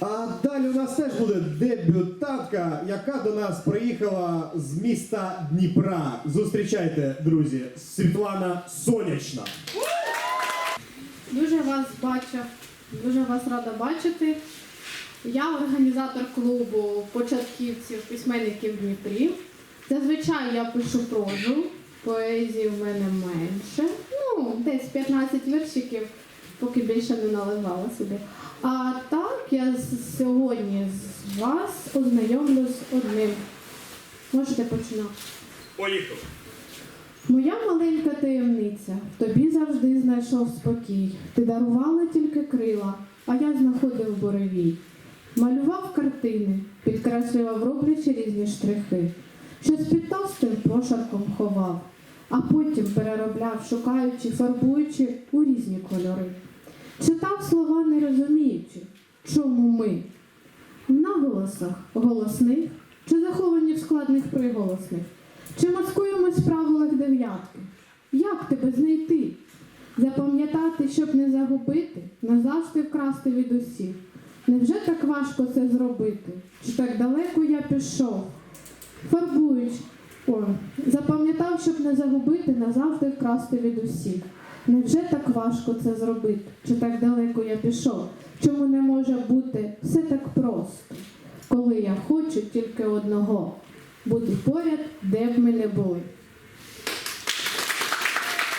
А далі у нас теж буде дебютантка, яка до нас приїхала з міста Дніпра. Зустрічайте, друзі, Світлана Сонячна. Дуже вас бачу, дуже вас рада бачити. Я організатор клубу початківців письменників Дніпрі. Зазвичай я пишу прозу, поезії в мене менше. Ну, десь 15 віршиків, поки більше не наливала собі. А так я сьогодні з вас ознайомлю з одним. Можете починати. Поїхали. Моя маленька таємниця, в тобі завжди знайшов спокій. Ти дарувала тільки крила, а я знаходив буревій. Малював картини, підкреслював роблячи різні штрихи. Щось під товстим прошарком ховав, а потім переробляв, шукаючи, фарбуючи у різні кольори. Читав слова, не розуміючи, чому ми в наголосах голосних чи заховані в складних приголосних. Чи маскуємось в правилах дев'ятки? Як тебе знайти? Запам'ятати, щоб не загубити, назавжди вкрасти від усіх. Невже так важко це зробити? Чи так далеко я пішов? Фарбуючи, о, запам'ятав, щоб не загубити, назавжди вкрасти від усіх. Невже так важко це зробити? Чи так далеко я пішов? Чому не може бути все так просто, коли я хочу тільки одного бути поряд, де б ми не були?